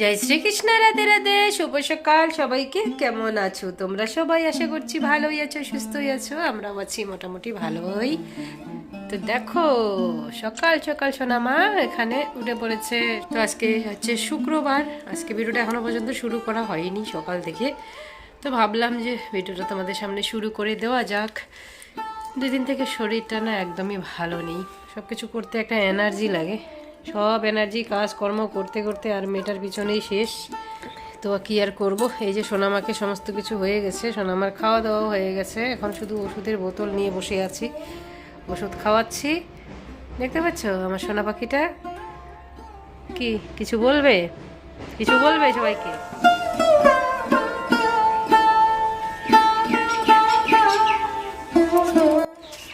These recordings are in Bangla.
জয় শ্রীকৃষ্ণ, রাধে রাধে, শুভ সকাল। সবাইকে কেমন আছো? তোমরা সবাই আশা করছি ভালোই আছো, সুস্থই আছো, আমরাও আছি মোটামুটি ভালোই। তো দেখো, সকাল সকাল সোনামা এখানে উঠে পড়েছে। তো আজকে হচ্ছে শুক্রবার, আজকে ভিডিওটা এখনও পর্যন্ত শুরু করা হয়নি সকাল থেকে। তো ভাবলাম যে ভিডিওটা তোমাদের সামনে শুরু করে দেওয়া যাক। দুদিন থেকে শরীরটা না একদমই ভালো নেই। সব কিছু করতে একটা এনার্জি লাগে। সব এনার্জি কাজকর্ম করতে করতে আর মেয়েটার পিছনেই শেষ। তো কি আর করব? এই যে সোনামাকে সমস্ত কিছু হয়ে গেছে। সোনামার খাওয়া দাওয়া হয়ে গেছে। এখন শুধু ওষুধের বোতল নিয়ে বসে আছি। ওষুধ খাওয়াচ্ছি। দেখতে পাচ্ছ আমার সোনা পাখিটা? কি, কিছু বলবে? কিছু বলবে সবাইকে?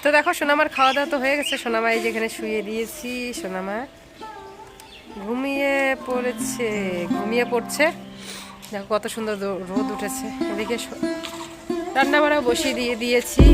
তো দেখো, সোনামার খাওয়া দাওয়া তো হয়ে গেছে। সোনামা এই যেখানে শুয়ে দিয়েছি। সোনামা ঘুমিয়ে পড়েছে, ঘুমিয়ে পড়ছে। দেখো কত সুন্দর রোদ উঠেছে। এদিকে রান্নাবাড়া রান্না বাড়া বসিয়ে দিয়ে দিয়েছি।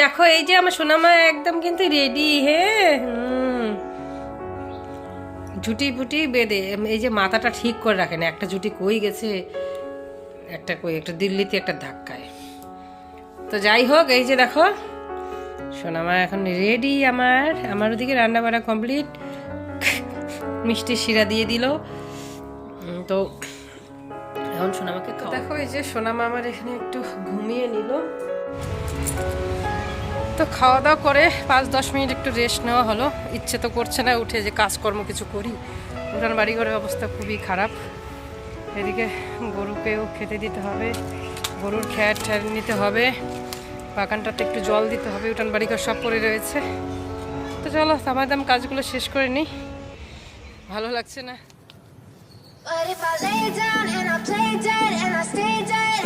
দেখো, এই যে আমার সোনামা একদম কিন্তু রেডি হ্যাঁ? ঝুটি ফুটি বেঁধে, এই যে মাথাটা ঠিক করে রাখে না একটা ঝুটি কই গেছে, একটা কই, একটা দিল্লিতে একটা ধাক্কায়। তো যাই হোক, এই যে দেখো, সোনামা এখন রেডি আমার আমার ওদিকে রান্না বান্না কমপ্লিট মিষ্টি শিরা দিয়ে দিল। তো এখন সোনামাকে দেখো, এই যে সোনামা আমার এখানে একটু ঘুমিয়ে নিল। তো খাওয়া দাওয়া করে পাঁচ দশ মিনিট একটু রেস্ট নেওয়া হলো। ইচ্ছে তো করছে না উঠে যে কাজকর্ম কিছু করি। উঠান বাড়িঘরের অবস্থা খুবই খারাপ। এদিকে গরুকেও খেতে দিতে হবে গরুর খ্যাট ঠ্যাট নিতে হবে বাগানটাতে একটু জল দিতে হবে উঠান বাড়িঘর সব পড়ে রয়েছে। তো চলো দাম কাজগুলো শেষ করে নিই। ভালো লাগছে না? But if I lay down and I play dead and I stay dead,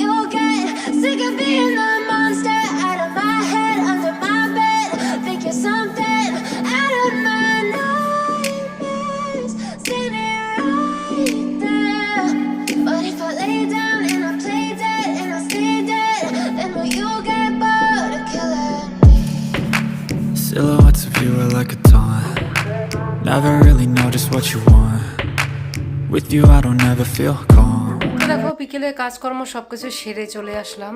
you'll get sick of being the With you, I don't ever feel calm. দেখো, বিকেলে কাজকর্ম সব কিছু সেরে চলে আসলাম।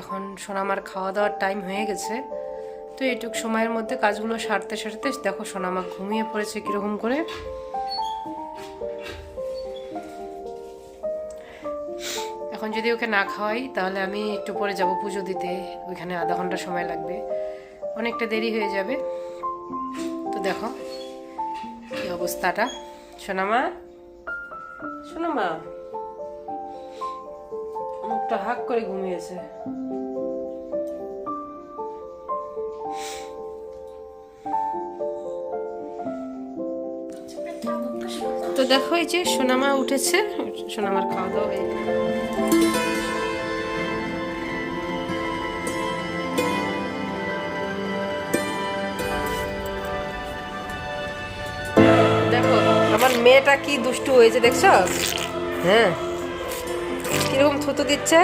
এখন সোনামার খাওয়া দাওয়ার টাইম হয়ে গেছে। তো এইটুক সময়ের মধ্যে কাজগুলো সারতে সারতে দেখো, সোনামা ঘুমিয়ে পড়েছে কীরকম করে। এখন যদি ওকে না খাওয়াই, তাহলে আমি একটু পরে যাব পুজো দিতে। ওইখানে আধা ঘণ্টা সময় লাগবে। অনেকটা দেরি হয়ে যাবে। তো দেখো, এই অবস্থাটা। সোনামা সোনামা মুখটা হাক করে ঘুমিয়েছে। তো দেখো এই যে সোনামা উঠেছে, সোনামার খাওয়া দাওয়া হয়ে মেয়েটা কি দুষ্টু হয়েছে দেখছ? হ্যাঁ। কীরকম থুতু দিচ্ছে?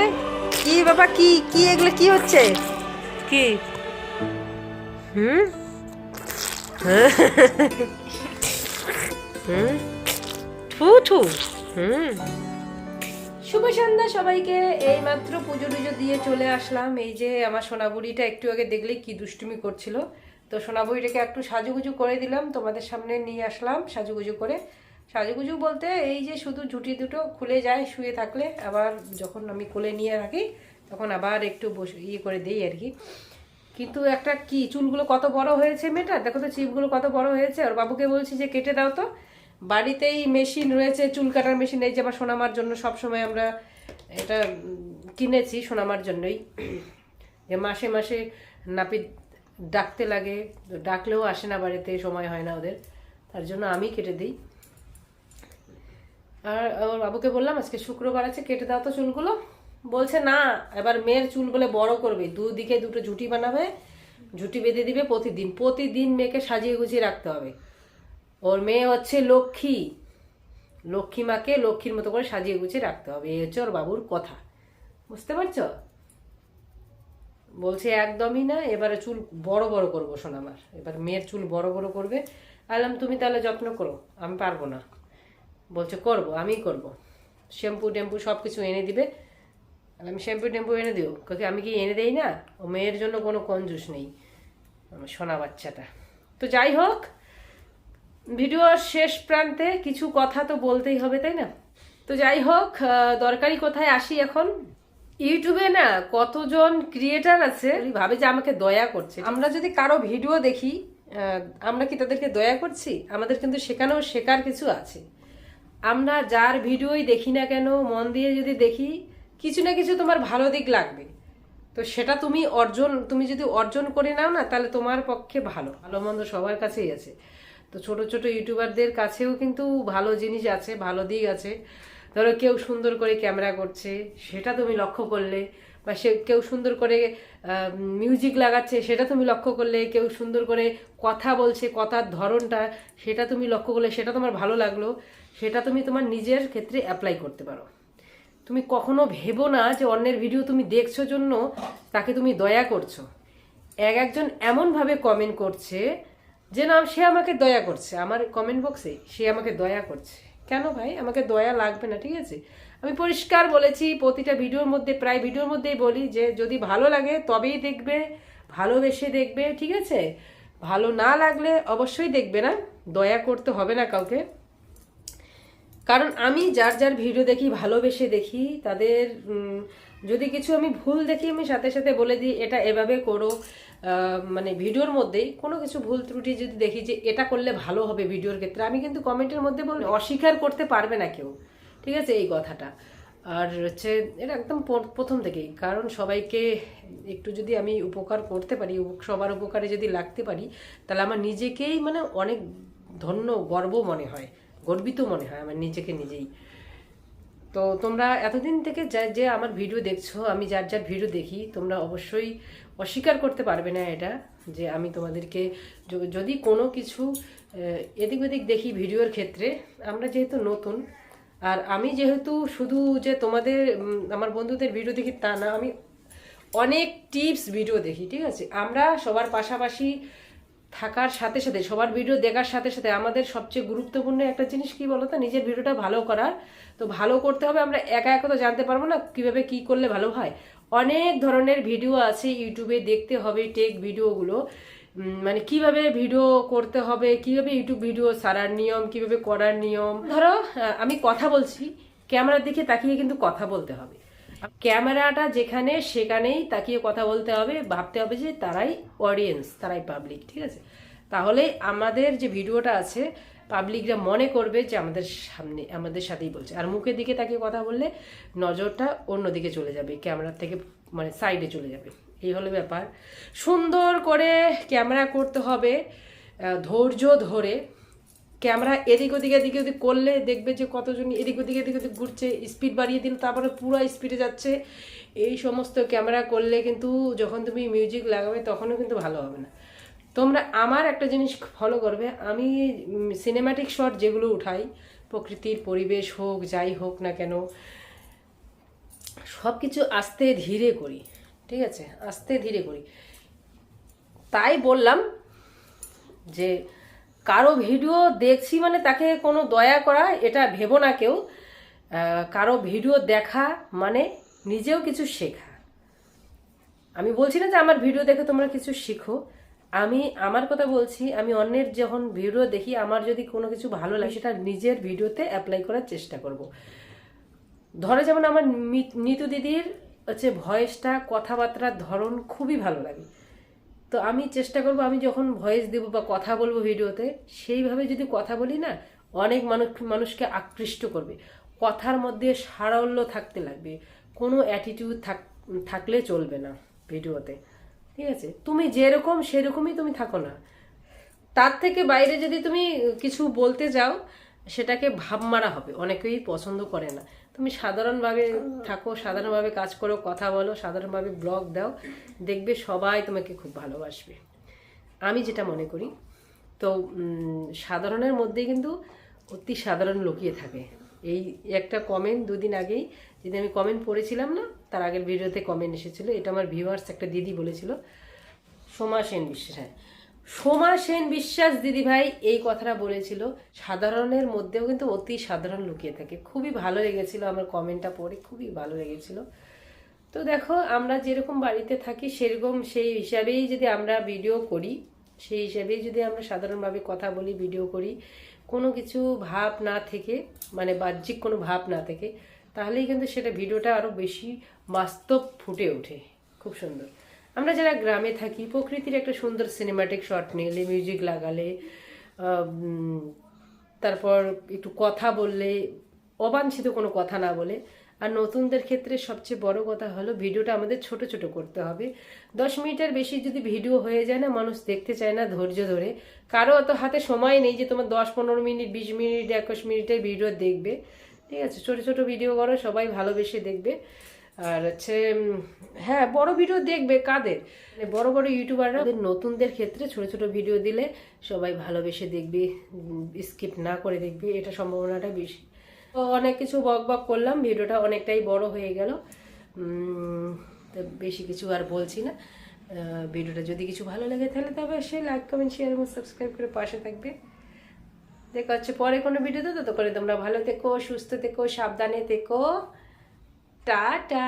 কি বাবা কি কি এগুলো কি হচ্ছে? কি? হুম? হুম? থু থু হুম। শুভ সন্ধ্যা সবাইকে। এই মাত্র পুজো টুজো দিয়ে চলে আসলাম। এই যে আমার সোনাবুড়িটা একটু আগে দেখলে কি দুষ্টুমি করছিল। তো সোনাবুড়িটাকে একটু সাজুগুজু করে দিলাম। তোমাদের সামনে নিয়ে আসলাম সাজুগুজু করে। সাজুগুজু বলতে এই যে শুধু ঝুটি দুটো খুলে যায় শুয়ে থাকলে, আবার যখন আমি কোলে নিয়ে রাখি, তখন আবার একটু বসে ইয়ে করে দিই আর কি। কিন্তু একটা কি, চুলগুলো কত বড় হয়েছে মেয়েটা? দেখো তো চিপগুলো কত বড় হয়েছে। আর বাবুকে বলছি যে, কেটে দাও তো। বাড়িতেই মেশিন রয়েছে, চুল কাটার মেশিন, এই যে আমার সোনামার জন্য সব সময় আমরা এটা কিনেছি সোনামার জন্যই। যে মাসে মাসে নাপিত ডাকতে লাগে, ডাকলেও আসে না বাড়িতে, সময় হয় না ওদের। তার জন্য আমি কেটে দিই। আর ওর বাবুকে বললাম, আজকে শুক্রবার আছে, কেটে দাও তো চুলগুলো। বলছে, না, এবার মেয়ের চুল বলে বড় করবে। দুদিকে দুটো ঝুটি বানাবে ঝুটি বেঁধে দিবে প্রতিদিন। প্রতিদিন মেয়েকে সাজিয়ে গুছিয়ে রাখতে হবে। ওর মেয়ে হচ্ছে লক্ষ্মী। লক্ষ্মী মাকে লক্ষ্মীর মতো করে সাজিয়ে গুছিয়ে রাখতে হবে। এই হচ্ছে ওর বাবুর কথা। বুঝতে পারছ? বলছে, একদমই না। এবারে চুল বড় বড় করব শোন আমার। এবার মেয়ের চুল বড় বড় করবে। আলাম, তুমি তাহলে যত্ন করো। আমি পারব না। বলছে, করব আমি করব। শ্যাম্পু টেম্পু সব কিছু এনে দিবে। আমি শ্যাম্পু টেম্পু এনে দিও। কাকে আমি কি এনে দেই না? ও মেয়ের জন্য কোনো কঞ্জুস নেই, আমার সোনা বাচ্চাটা। তো যাই হোক, ভিডিওর শেষ প্রান্তে কিছু কথা তো বলতেই হবে, তাই না? তো যাই হোক দরকারি কোথায় আসি এখন? ইউটিউবে না কতজন ক্রিয়েটার আছে ভাবে যে আমাকে দয়া করছে। আমরা যদি কারও ভিডিও দেখি আমরা কি তাদেরকে দয়া করছি? আমাদের কিন্তু সেখানেও শেখার কিছু আছে। আমরা যার ভিডিওই দেখি না কেন, মন দিয়ে যদি দেখি, কিছু না কিছু তোমার ভালো দিক লাগবে। তো সেটা তুমি অর্জন, তুমি যদি অর্জন করে নাও না, তাহলে তোমার পক্ষে ভালো। ভালো মন্দ সবার কাছেই আছে। তো ছোট ছোট ইউটিউবারদের কাছেও কিন্তু ভালো জিনিস আছে, ভালো দিক আছে। ধরো কেউ সুন্দর করে ক্যামেরা করছে, সেটা তুমি লক্ষ্য করলে বা সে কেউ সুন্দর করে মিউজিক লাগাচ্ছে, সেটা তুমি লক্ষ্য করলে, কেউ সুন্দর করে কথা বলছে, কথার ধরনটা সেটা তুমি লক্ষ্য করলে, সেটা তোমার ভালো লাগল, সেটা তুমি তোমার নিজের ক্ষেত্রে অ্যাপ্লাই করতে পারো। তুমি কখনো ভেবো না যে অন্যের ভিডিও তুমি দেখছ জন্য তাকে তুমি দয়া করছ। এক একজন এমনভাবে কমেন্ট করছে যে, না, সে আমাকে দয়া করছে। আমার কমেন্ট বক্সে সে আমাকে দয়া করছে। কেন ভাই? আমাকে দয়া লাগবে না, ঠিক আছে? আমি পরিষ্কার বলেছি, প্রতিটা ভিডিওর মধ্যে, প্রায় ভিডিওর মধ্যেই বলি যে যদি ভালো লাগে তবেই দেখবে, ভালোবেসে দেখবে, ঠিক আছে? ভালো না লাগলে অবশ্যই দেখবে না, দয়া করতে হবে না কাউকে। কারণ আমি যার যার ভিডিও দেখি, ভালোবেসে দেখি, তাদের যদি কিছু আমি ভুল দেখি, আমি সাথে সাথে বলে দিই, এটা এভাবে করো মানে ভিডিওর মধ্যেই কোনো কিছু ভুল ত্রুটি যদি দেখি যে এটা করলে ভালো হবে ভিডিওর ক্ষেত্রে, আমি কিন্তু কমেন্টের মধ্যে বলি, অস্বীকার করতে পারবে না কেউ। ঠিক আছে, এই কথাটা। আর হচ্ছে, এটা একদম প্রথম থেকেই। কারণ সবাইকে একটু যদি আমি উপকার করতে পারি সবার উপকারে যদি লাগতে পারি, তাহলে আমার নিজেকেই মানে অনেক ধন্য, গর্ব মনে হয়, গর্বিত মনে হয় আমার নিজেকে নিজেই। তো তোমরা এতদিন থেকে যা, যে আমার ভিডিও দেখছ, আমি যার যার ভিডিও দেখি, তোমরা অবশ্যই অস্বীকার করতে পারবে না এটা, যে আমি তোমাদেরকে যদি কোনো কিছু এদিক ওদিক দেখি ভিডিওর ক্ষেত্রে, আমরা যেহেতু নতুন আর আমি যেহেতু শুধু যে তোমাদের আমার বন্ধুদের ভিডিও দেখি তা না, আমি অনেক টিপস ভিডিও দেখি, ঠিক আছে? আমরা সবার পাশাপাশি থাকার সাথে সাথে, সবার ভিডিও দেখার সাথে সাথে আমাদের সবচেয়ে গুরুত্বপূর্ণ একটা জিনিস কি বলো তো নিজের ভিডিওটা ভালো করার। তো ভালো করতে হবে, আমরা একা একা তো জানতে পারব না কীভাবে কি করলে ভালো হয়। অনেক ধরনের ভিডিও আছে ইউটিউবে দেখতে হবে টেক ভিডিওগুলো মানে কীভাবে ভিডিও করতে হবে, কীভাবে ইউটিউব ভিডিও সারার নিয়ম, কীভাবে করার নিয়ম? ধরো আমি কথা বলছি, ক্যামেরার দিকে তাকিয়ে কিন্তু কথা বলতে হবে। ক্যামেরাটা যেখানে, সেখানেই তাকিয়ে কথা বলতে হবে, ভাবতে হবে যে তারাই অডিয়েন্স তারাই পাবলিক ঠিক আছে? তাহলে আমাদের যে ভিডিওটা আছে পাবলিকরা মনে করবে যে আমাদের সামনে, আমাদের সাথেই বলছে। আর মুখের দিকে তাকিয়ে কথা বললে নজরটা অন্যদিকে চলে যাবে, ক্যামেরার থেকে মানে সাইডে চলে যাবে। এই হলো ব্যাপার। সুন্দর করে ক্যামেরা করতে হবে ধৈর্য ধরে। ক্যামেরা এদিক ওদিক এদিক ওদিক করলে দেখবে যে কতজন এদিক ওদিক এদিক ওদিক ঘুরছে স্পিড বাড়িয়ে দিল, তারপরে পুরো স্পিডে যাচ্ছে। এই সমস্ত ক্যামেরা করলে কিন্তু যখন তুমি মিউজিক লাগাবে তখনও কিন্তু ভালো হবে না। তোমরা আমার একটা জিনিস ফলো করবে, আমি সিনেম্যাটিক শট যেগুলো উঠাই, প্রকৃতির পরিবেশ হোক, যাই হোক না কেন সব কিছু আস্তে ধীরে করি। ঠিক আছে? আস্তে ধীরে করি। তাই বললাম যে, কারও ভিডিও দেখছি মানে তাকে কোনো দয়া করা, এটা ভেবো না কেউ। কারও ভিডিও দেখা মানে নিজেও কিছু শেখা। আমি বলছি না যে আমার ভিডিও দেখে তোমরা কিছু শিখো। আমি আমার কথা বলছি, আমি অন্যের যখন ভিডিও দেখি, আমার যদি কোনো কিছু ভালো লাগে, সেটা নিজের ভিডিওতে অ্যাপ্লাই করার চেষ্টা করব। ধরো যেমন আমার নিতু দিদির হচ্ছে ভয়েসটা, কথাবার্তার ধরন খুবই ভালো লাগে। তো আমি চেষ্টা করব, আমি যখন ভয়েস দেব বা কথা বলব ভিডিওতে, সেইভাবে যদি কথা বলি না, অনেক মানুষ, মানুষকে আকৃষ্ট করবে। কথার মধ্যে সারল্য থাকতে লাগবে, কোনো অ্যাটিটিউড থাক, থাকলে চলবে না ভিডিওতে। ঠিক আছে? তুমি যেরকম সেরকমই তুমি থাকো না। তার থেকে বাইরে যদি তুমি কিছু বলতে যাও সেটাকে ভাব মারা হবে, অনেকেই পছন্দ করে না। তুমি সাধারণভাবে থাকো, সাধারণভাবে কাজ করো, কথা বলো, সাধারণভাবে ব্লগ দাও, দেখবে সবাই তোমাকে খুব ভালোবাসবে। আমি যেটা মনে করি, তো সাধারণের মধ্যে কিন্তু অতি সাধারণ লুকিয়ে থাকে। এই একটা কমেন্ট দুদিন আগেই যদি আমি কমেন্ট পড়েছিলাম না, তার আগের ভিডিওতে কমেন্ট এসেছিল, এটা আমার ভিউয়ার্স একটা দিদি বলেছিল, সোমা সেন বিশ্বাস হ্যাঁ। সোমা সেন বিশ্বাস দিদি ভাই এই কথাটা বলেছিল। সাধারণের মধ্যেও কিন্তু অতি সাধারণ লুকিয়ে থাকে। খুবই ভালো লেগেছিল আমার কমেন্টটা পড়ে, খুবই ভালো লেগেছিল। তো দেখো, আমরা যেরকম বাড়িতে থাকি সেরকম সেই হিসাবেই যদি আমরা ভিডিও করি, সেই হিসাবেই যদি আমরা সাধারণভাবে কথা বলি ভিডিও করি, কোনো কিছু ভাব না থেকে মানে বাহ্যিক কোনো ভাব না থেকে, তাহলেই কিন্তু সেটা ভিডিওটা আরও বেশি বাস্তব ফুটে ওঠে। খুব সুন্দর। আমরা যারা গ্রামে থাকি, প্রকৃতির একটা সুন্দর সিনেমাটিক শট নিলে মিউজিক লাগালে তারপর একটু কথা বললে, অবাঞ্ছিত কোনো কথা না বলে, আর নতুনদের ক্ষেত্রে সবচেয়ে বড় কথা হলো ভিডিওটা আমাদের ছোট ছোট করতে হবে। দশ মিনিটের বেশি যদি ভিডিও হয়ে যায় না, মানুষ দেখতে চায় না ধৈর্য ধরে। কারও অত হাতে সময় নেই যে তোমার দশ, পনেরো মিনিট, বিশ মিনিট, একুশ মিনিটের ভিডিও দেখবে। ঠিক আছে, ছোট ছোট ভিডিও করো, সবাই ভালোবেসে দেখবে। আর হচ্ছে হ্যাঁ বড় ভিডিও দেখবে, কাদের? মানে বড় বড় ইউটিউবাররা নতুনদের ক্ষেত্রে ছোট ছোট ভিডিও দিলে সবাই ভালোবেসে দেখবে স্কিপ না করে দেখবে, এটা সম্ভাবনাটা বেশি। তো অনেক কিছু বক বক করলাম ভিডিওটা অনেকটাই বড় হয়ে গেল। তো বেশি কিছু আর বলছি না। ভিডিওটা যদি কিছু ভালো লাগে তাহলে তবে সে লাইক কমেন্ট শেয়ার এবং সাবস্ক্রাইব করে পাশে থাকবে। দেখা হচ্ছে পরে কোনো ভিডিও ভিডিওতে ততক্ষণে তোমরা ভালো থেকো, সুস্থ থেকো, সাবধানে থেকো। টাটা